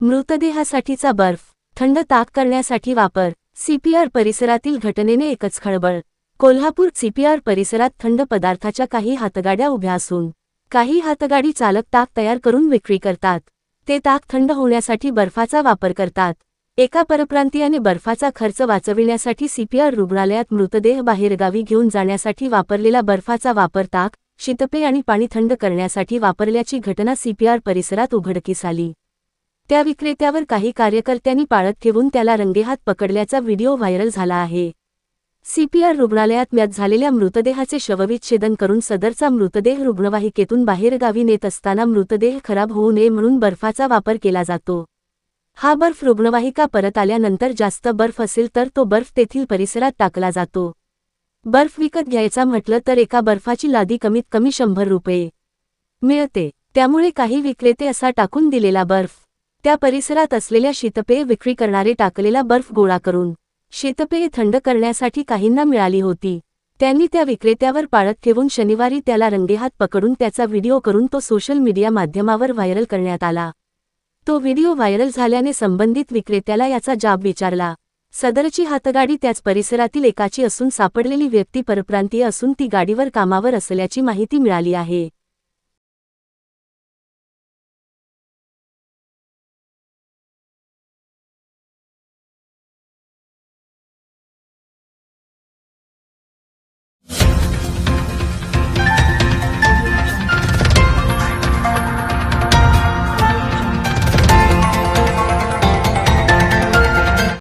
मृतदेहासाठीचा बर्फ थंड ताक करण्यासाठी वापर सीपीआर परिसरातील घटनेने एकच खळबळ. कोल्हापूर सीपीआर परिसरात थंड पदार्थाच्या काही हातगाड्या उभ्या असून काही हातगाडी चालक ताक तयार करून विक्री करतात. ते ताक थंड होण्यासाठी बर्फाचा वापर करतात. एका परप्रांतीयाने बर्फाचा खर्च वाचविण्यासाठी सीपीआर रुग्णालयात मृतदेह बाहेरगावी घेऊन जाण्यासाठी वापरलेला बर्फाचा वापर ताक शीतपे आणि पाणी थंड करण्यासाठी वापरल्याची घटना सीपीआर परिसरात उघडकीस आली. त्या विक्रेत्यावर काही कार्यकर्त्यांनी पाळत ठेवून त्याला रंगेहात पकडल्याचा व्हिडिओ व्हायरल झाला आहे. सीपीआर रुग्णालयात म्यात झालेल्या मृतदेहाचे शवविच्छेदन करून सदरचा मृतदेह रुग्णवाहिकेतून बाहेरगावी नेत असताना मृतदेह खराब होऊ नये म्हणून बर्फाचा वापर केला जातो. हा बर्फ रुग्णवाहिका परत आल्यानंतर जास्त बर्फ असेल तर तो बर्फ तेथील परिसरात टाकला जातो. बर्फ विकत घ्यायचा म्हटलं तर एका बर्फाची लादी कमीत कमी शंभर रुपये मिळते. त्यामुळे काही विक्रेते असा टाकून दिलेला बर्फ त्या परिसरात असलेल्या शीतपेय विक्री करणारे टाकलेला बर्फ गोळा करून शीतपेये थंड करण्यासाठी काहींना मिळाली होती. त्यांनी त्या विक्रेत्यावर पाळत ठेवून शनिवारी त्याला रंगेहात पकडून त्याचा व्हिडिओ करून तो सोशल मीडिया माध्यमावर व्हायरल करण्यात आला. तो व्हिडिओ व्हायरल झाल्याने संबंधित विक्रेत्याला याचा जाब विचारला. सदरची हातगाडी त्याच परिसरातील एकाची असून सापडलेली व्यक्ती परप्रांतीय असून ती गाडीवर कामावर असल्याची माहिती मिळाली आहे.